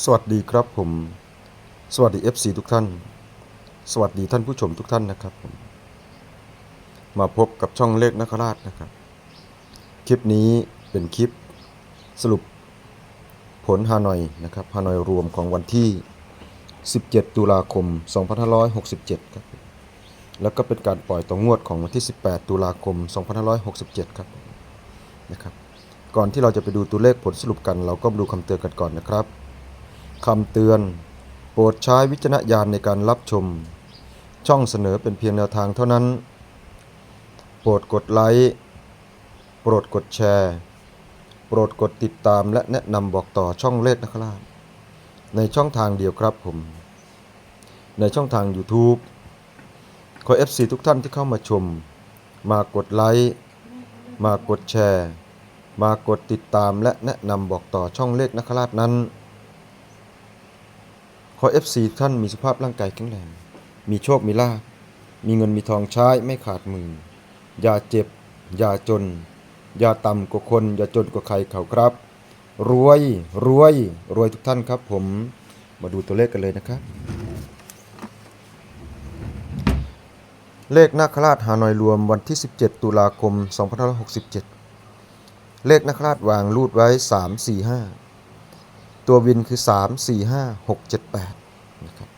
สวัสดีครับผม สวัสดี FC ทุกท่าน สวัสดีท่านผู้ชมทุกท่านนะครับผม มาพบกับช่องเลขนักราชนะครับ คลิปนี้เป็นคลิปสรุปผลฮานอยนะครับฮานอยรวมของวันที่ 17 ตุลาคม 2567 ครับ แล้วก็เป็นการปล่อยต่องวดของวันที่ 18 ตุลาคม 2567 ครับนะครับ ก่อนที่เราจะไปดูตัวเลขผลสรุปกัน เราก็มาดูคำเตือนกันก่อนนะครับ คำเตือน โปรดใช้วิจารณญาณในการรับชม ช่องเสนอเป็นเพียงแนวทางเท่านั้น โปรดกดไลค์ โปรดกดแชร์ โปรดกดติดตามและแนะนำบอกต่อช่องเลขนะครับ ในช่องทางเดียวครับผม ในช่องทาง YouTube ขอ FC ทุกท่านที่เข้ามาชม มากดไลค์ มากดแชร์ มากดติดตามและแนะนำบอกต่อช่องเลขนักราชนั้น ขอ FC ท่านมีสุขภาพร่างกายแข็งแรง มีโชค มีลาภ มีเงินมีทองใช้ไม่ขาดมือ อย่าเจ็บ อย่าจน อย่าต่ำกว่าคน อย่าจนกว่าใครเขาครับ รวย รวย รวยทุกท่านครับผม มาดูตัวเลขกันเลยนะครับ เลขนาคราชหาหน่อยรวมวันที่ 17 ตุลาคม 2567 เลขนาคราชวางรูดไว้ 3 4 5 ตัววินคือ 3 4 5 6 7 8นะครับ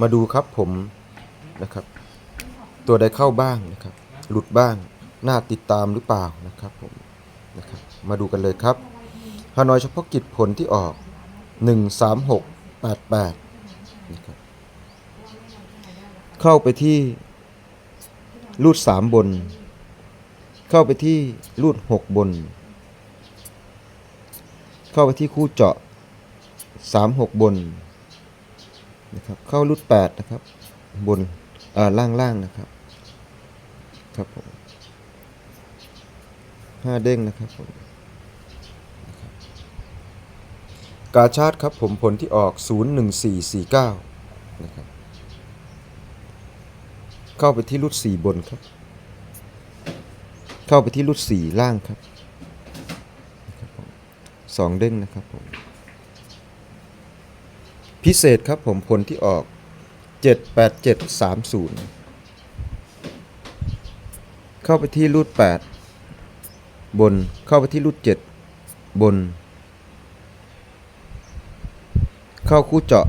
มาดูครับผมนะครับ ตัวใดเข้าบ้างนะครับ หลุดบ้างน่าติดตามหรือเปล่านะครับผมนะครับมาดูกันเลยครับฮานอยเฉพาะกิจผลที่ออก 1 3 6 8 8นะครับเข้าไปที่รูด 3 บน เข้าไปที่รูด 6 บน เข้าไปที่คู่เจาะ 3 6 บนนะครับเข้ารูด8นะครับบนเอ่าล่างล่างนะครับครับผมห้าเด้งนะครับผมนะบกาชาดครับผมผลที่ออก 01449นะครับเข้าไปที่รูด4บนครับ เข้าไปที่รูด4ล่างครับ สองเด้งนะครับผมพิเศษครับผมผลที่ออก 78730 เข้าไปที่รูด8บนเข้าไปที่รูด7บน เข้าคู่เจาะ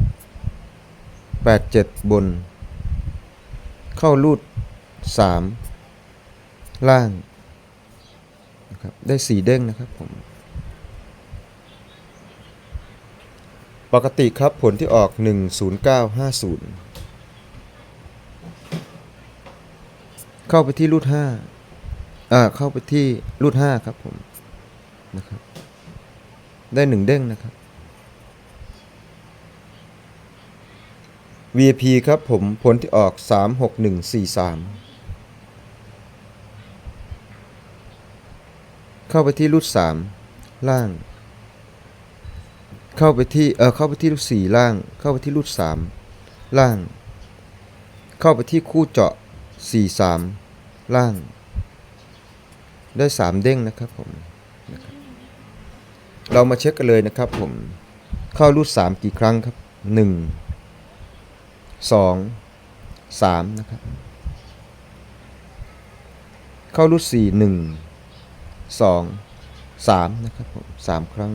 87 บน เข้ารูด3ล่างนะครับได้ 4 เด้งนะครับผม กติครับผลที่ออก 10950 เข้าไปที่รูด5อ่าเข้าไปที่รูด5ครับผมนะครับได้ 1 เด้งนะครับ VIP ครับผมผลที่ออก 36143เข้าไปที่รูด3ล่าง เข้าไปที่เออเข้าไปที่รูด4ล่าง เข้าไปที่รูด3ล่าง เข้าไปที่คู่เจาะ43ล่าง ได้3เด้งนะครับผมนะบเรามาเช็คกันเลยนะครับผมเข้ารูด3กี่ครั้งครับ1 2 3นะครับ เข้ารูด4 1 2 3นะครับผม3ครั้ง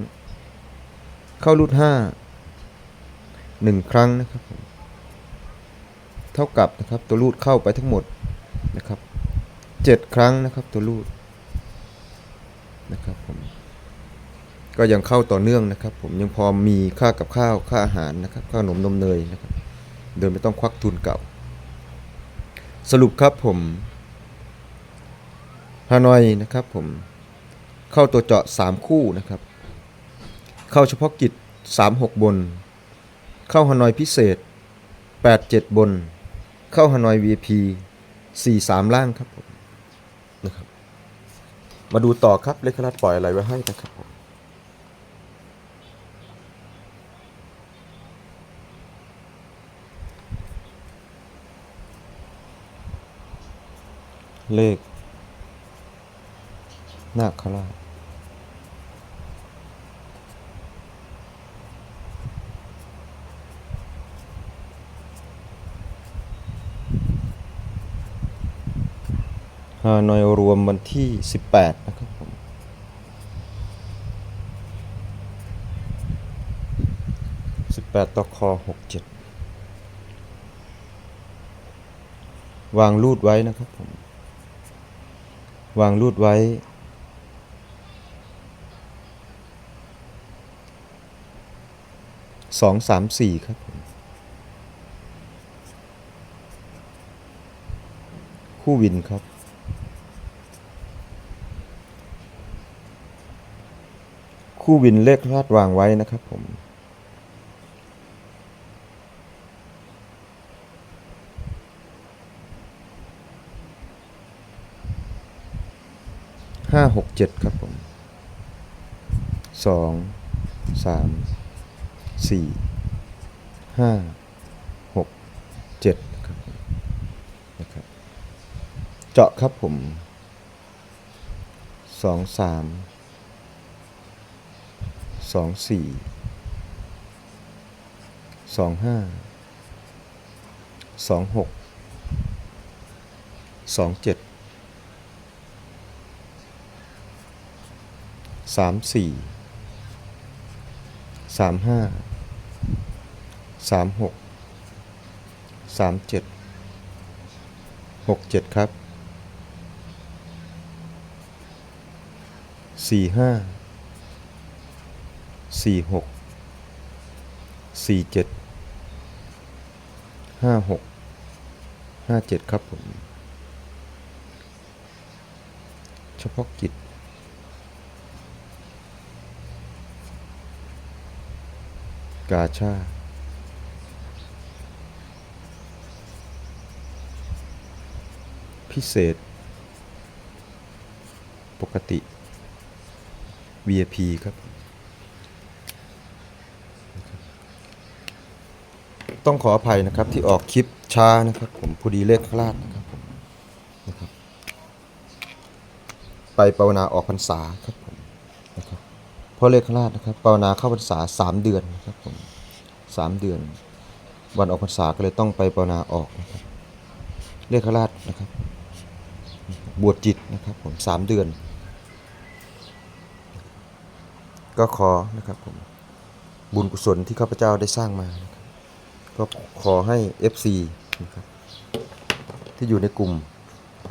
เข้ารูดห้าหนึ่งครั้งนะครับ เท่ากับนะครับตัวรูดเข้าไปทั้งหมดนะครับเจ็ดครั้งนะครับตัวรูดนะครับผมก็ยังเข้าต่อเนื่องนะครับ ผมยังพอมีค่ากับข้าวค่าอาหารนะครับค่าขนมนมเนยนะครับ โดยไม่ต้องควักทุนเก่า สรุปครับผมฮานอยนะครับผมเข้าตัวเจาะ 3 คู่นะครับ เข้าเฉพาะกิจ 36 บน เข้าฮานอยพิเศษ 87 บน เข้าฮานอย VIP 43 ล่างครับผมนะครับ มาดูต่อครับเลขราชปล่อยอะไรไว้ให้นะครับผมเลขนาคราช ฮานอยรวมวันที่ 18 นะครับผม18ตค67วางรูดไว้นะครับผม วางรูดไว้ สองสามสี่ครับผม คู่วินครับ คู่วินเลขลาดวางไว้นะครับผมห้าหกเจ็ดครับผมสองสามสี่ห้าหกเจ็ดครับนะครับ เจาะครับผมสองสาม สองสี่สองห้าสองหกสองเจ็ดสามสี่สามห้าสามหกสามเจ็ดหกเจ็ดครับสี่ห้า สี่หกสี่เจ็ดห้าหกห้าเจ็ดครับผม เฉพาะกิจกาชาพิเศษ ปกติ VIP ครับ ต้องขออภัยนะครับที่ออกคลิปช้านะครับ ผมพอดีเลขคลาดนะครับผมนะครับ ไปภาวนาออกพรรษาครับผมนะครับเพราะเลขราชนะครับภาวนาเข้าพรรษาสามเดือนนะครับผมสามเดือน วันออกพรรษาก็เลยต้องไปภาวนาออกนะครับเลขราชนะครับ บวชจิตนะครับผมสามเดือน ก็ขอนะครับผมบุญกุศลที่ข้าพเจ้าได้สร้างมานะครับ ก็ขอให้ FC นะครับที่อยู่ในกลุ่ม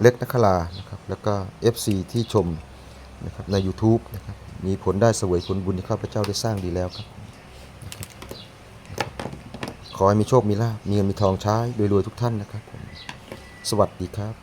เล็กนักขลานะครับแล้วก็ FC ที่ชมนะครับใน YouTube นะครับมีผลได้เสวยผลบุญที่ข้าพเจ้าได้สร้างดีแล้วครับ ขอให้มีโชค มีลาภมีเงินมีทองใช้โดยรวยทุกท่านนะครับ สวัสดีครับ